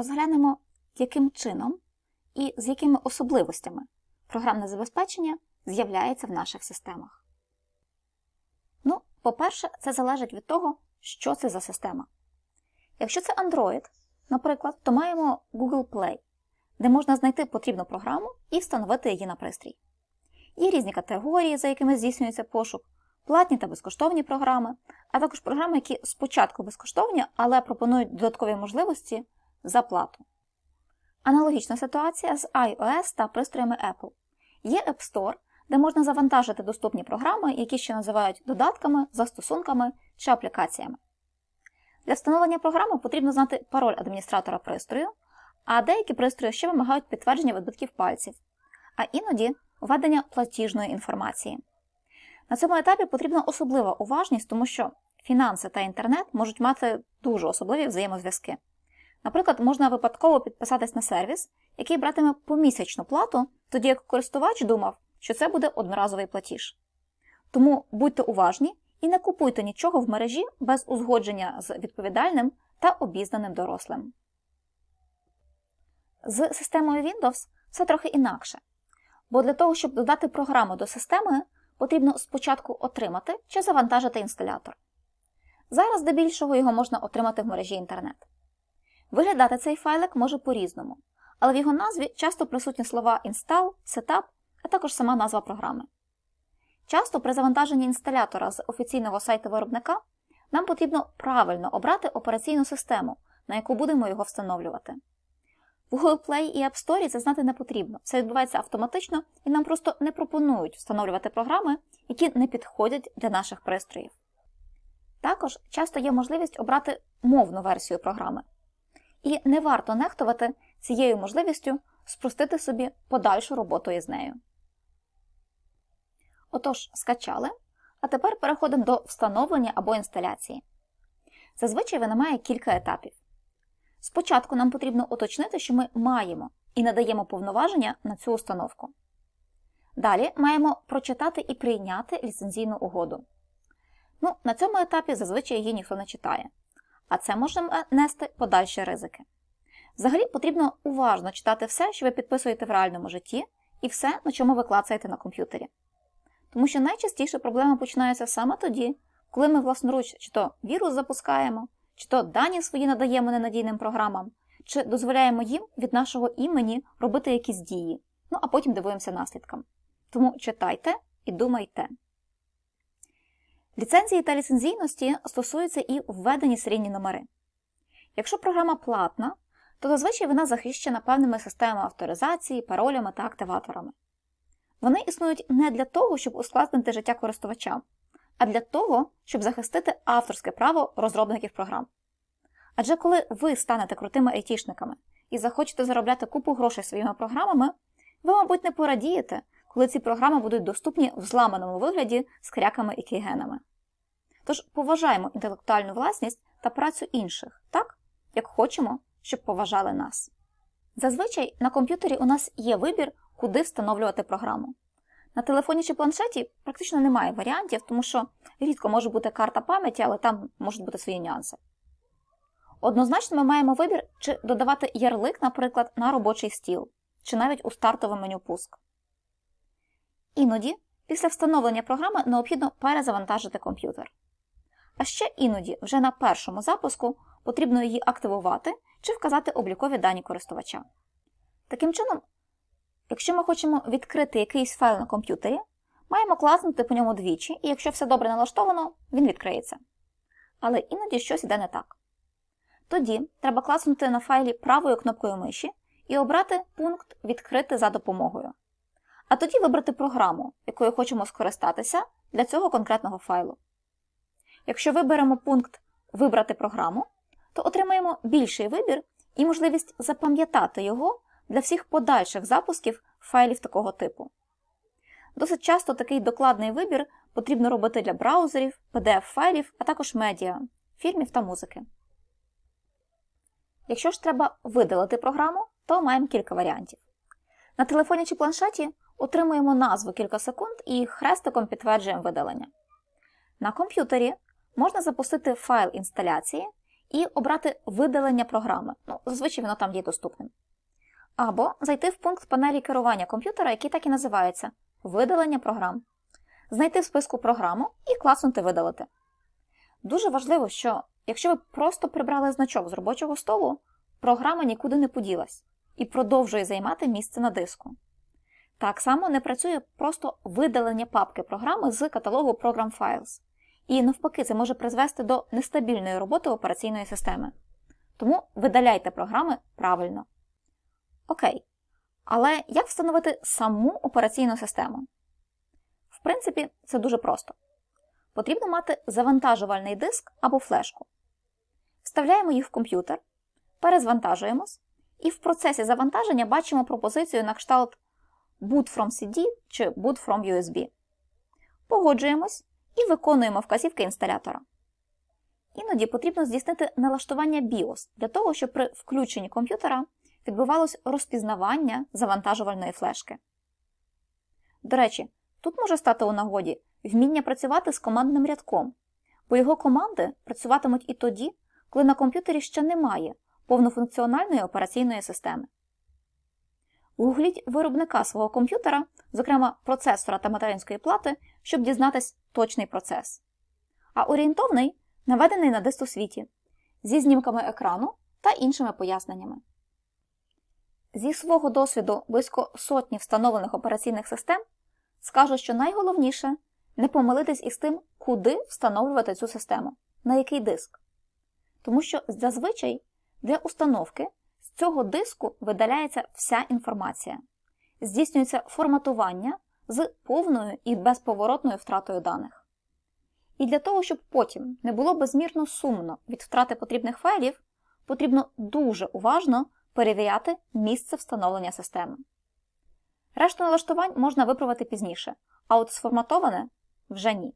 розглянемо, яким чином і з якими особливостями програмне забезпечення з'являється в наших системах. Ну, по-перше, це залежить від того, що це за система. Якщо це Android, наприклад, то маємо Google Play, де можна знайти потрібну програму і встановити її на пристрій. Є різні категорії, за якими здійснюється пошук, платні та безкоштовні програми, а також програми, які спочатку безкоштовні, але пропонують додаткові можливості за плату. Аналогічна ситуація з iOS та пристроями Apple. Є App Store, де можна завантажити доступні програми, які ще називають додатками, застосунками чи аплікаціями. Для встановлення програми потрібно знати пароль адміністратора пристрою, а деякі пристрої ще вимагають підтвердження відбитків пальців, а іноді введення платіжної інформації. На цьому етапі потрібна особлива уважність, тому що фінанси та інтернет можуть мати дуже особливі взаємозв'язки. Наприклад, можна випадково підписатись на сервіс, який братиме помісячну плату, тоді як користувач думав, що це буде одноразовий платіж. Тому будьте уважні і не купуйте нічого в мережі без узгодження з відповідальним та обізнаним дорослим. З системою Windows все трохи інакше, бо для того, щоб додати програму до системи, потрібно спочатку отримати чи завантажити інсталятор. Зараз здебільшого його можна отримати в мережі інтернет. Виглядати цей файлик може по-різному, але в його назві часто присутні слова install, setup, а також сама назва програми. Часто при завантаженні інсталятора з офіційного сайту виробника нам потрібно правильно обрати операційну систему, на яку будемо його встановлювати. В Google Play і App Store це знати не потрібно. Все відбувається автоматично і нам просто не пропонують встановлювати програми, які не підходять для наших пристроїв. Також часто є можливість обрати мовну версію програми. І не варто нехтувати цією можливістю спростити собі подальшу роботу із нею. Отож, скачали, а тепер переходимо до встановлення або інсталяції. Зазвичай вона має кілька етапів. Спочатку нам потрібно уточнити, що ми маємо і надаємо повноваження на цю установку. Далі маємо прочитати і прийняти ліцензійну угоду. Ну, На цьому етапі зазвичай її ніхто не читає, а це може нести подальші ризики. Взагалі потрібно уважно читати все, що ви підписуєте в реальному житті, і все, на чому ви клацаєте на комп'ютері. Тому що найчастіше проблеми починаються саме тоді, коли ми власноруч чи то вірус запускаємо, чи то дані свої надаємо ненадійним програмам, чи дозволяємо їм від нашого імені робити якісь дії, ну а потім дивуємося наслідкам. Тому читайте і думайте. Ліцензії та ліцензійності стосуються і введені серійні номери. Якщо програма платна, то зазвичай вона захищена певними системами авторизації, паролями та активаторами. Вони існують не для того, щоб ускладнити життя користувачам, а для того, щоб захистити авторське право розробників програм. Адже коли ви станете крутими айтішниками і захочете заробляти купу грошей своїми програмами, ви, мабуть, не порадієте, коли ці програми будуть доступні в зламаному вигляді з кряками і кейгенами. Тож поважаємо інтелектуальну власність та працю інших, так, як хочемо, щоб поважали нас. Зазвичай на комп'ютері у нас є вибір, куди встановлювати програму. На телефоні чи планшеті практично немає варіантів, тому що рідко може бути карта пам'яті, але там можуть бути свої нюанси. Однозначно ми маємо вибір, чи додавати ярлик, наприклад, на робочий стіл, чи навіть у стартове меню пуск. Іноді, після встановлення програми необхідно перезавантажити комп'ютер. А ще іноді, вже на першому запуску, потрібно її активувати чи вказати облікові дані користувача. Таким чином, якщо ми хочемо відкрити якийсь файл на комп'ютері, маємо класнути по ньому двічі, і якщо все добре налаштовано, він відкриється. Але іноді щось йде не так. Тоді треба класнути на файлі правою кнопкою миші і обрати пункт Відкрити за допомогою. А тоді вибрати програму, якою хочемо скористатися для цього конкретного файлу. Якщо виберемо пункт Вибрати програму, то отримаємо більший вибір і можливість запам'ятати його для всіх подальших запусків файлів такого типу. Досить часто такий докладний вибір потрібно робити для браузерів, PDF-файлів, а також медіа, фільмів та музики. Якщо ж треба видалити програму, то маємо кілька варіантів. На телефоні чи планшеті отримуємо назву кілька секунд і хрестиком підтверджуємо видалення. На комп'ютері можна запустити файл інсталяції і обрати видалення програми. Ну, зазвичай воно там є доступним. Або зайти в пункт панелі керування комп'ютера, який так і називається Видалення програм. Знайти в списку програму і класнути Видалити. Дуже важливо, що якщо ви просто прибрали значок з робочого столу, програма нікуди не поділась і продовжує займати місце на диску. Так само не працює просто видалення папки програми з каталогу Program Files. І навпаки, це може призвести до нестабільної роботи операційної системи. Тому видаляйте програми правильно. Окей. Але як встановити саму операційну систему? В принципі, це дуже просто. Потрібно мати завантажувальний диск або флешку. Вставляємо їх в комп'ютер, перезвантажуємось, і в процесі завантаження бачимо пропозицію на кшталт boot from CD чи boot from USB. Погоджуємось і виконуємо вказівки інсталятора. Іноді потрібно здійснити налаштування BIOS для того, щоб при включенні комп'ютера відбувалось розпізнавання завантажувальної флешки. До речі, тут може стати у нагоді вміння працювати з командним рядком, бо його команди працюватимуть і тоді, коли на комп'ютері ще немає повнофункціональної операційної системи. Гугліть виробника свого комп'ютера, зокрема процесора та материнської плати, щоб дізнатись точний процес. А орієнтовний наведений на дистосвіті зі знімками екрану та іншими поясненнями. Зі свого досвіду близько сотні встановлених операційних систем скажу, що найголовніше не помилитись із тим, куди встановлювати цю систему, на який диск. Тому що зазвичай для установки цього диску видаляється вся інформація, здійснюється форматування з повною і безповоротною втратою даних. І для того, щоб потім не було безмірно сумно від втрати потрібних файлів, потрібно дуже уважно перевіряти місце встановлення системи. Решту налаштувань можна виправити пізніше, а от сформатоване вже ні.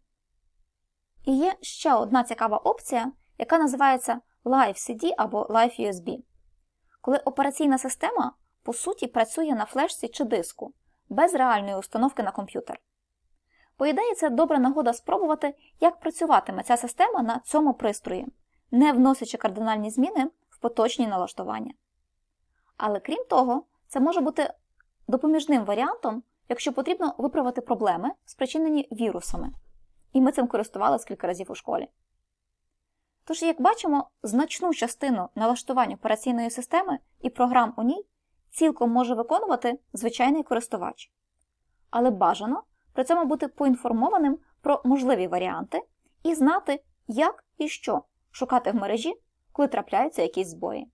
І є ще одна цікава опція, яка називається Live CD або Live USB, коли операційна система, по суті, працює на флешці чи диску, без реальної установки на комп'ютер. По ідеї, це добра нагода спробувати, як працюватиме ця система на цьому пристрої, не вносячи кардинальні зміни в поточні налаштування. Але крім того, це може бути допоміжним варіантом, якщо потрібно виправити проблеми, спричинені вірусами. І ми цим користувалися кілька разів у школі. Тож, як бачимо, значну частину налаштувань операційної системи і програм у ній цілком може виконувати звичайний користувач. Але бажано при цьому бути поінформованим про можливі варіанти і знати, як і що шукати в мережі, коли трапляються якісь збої.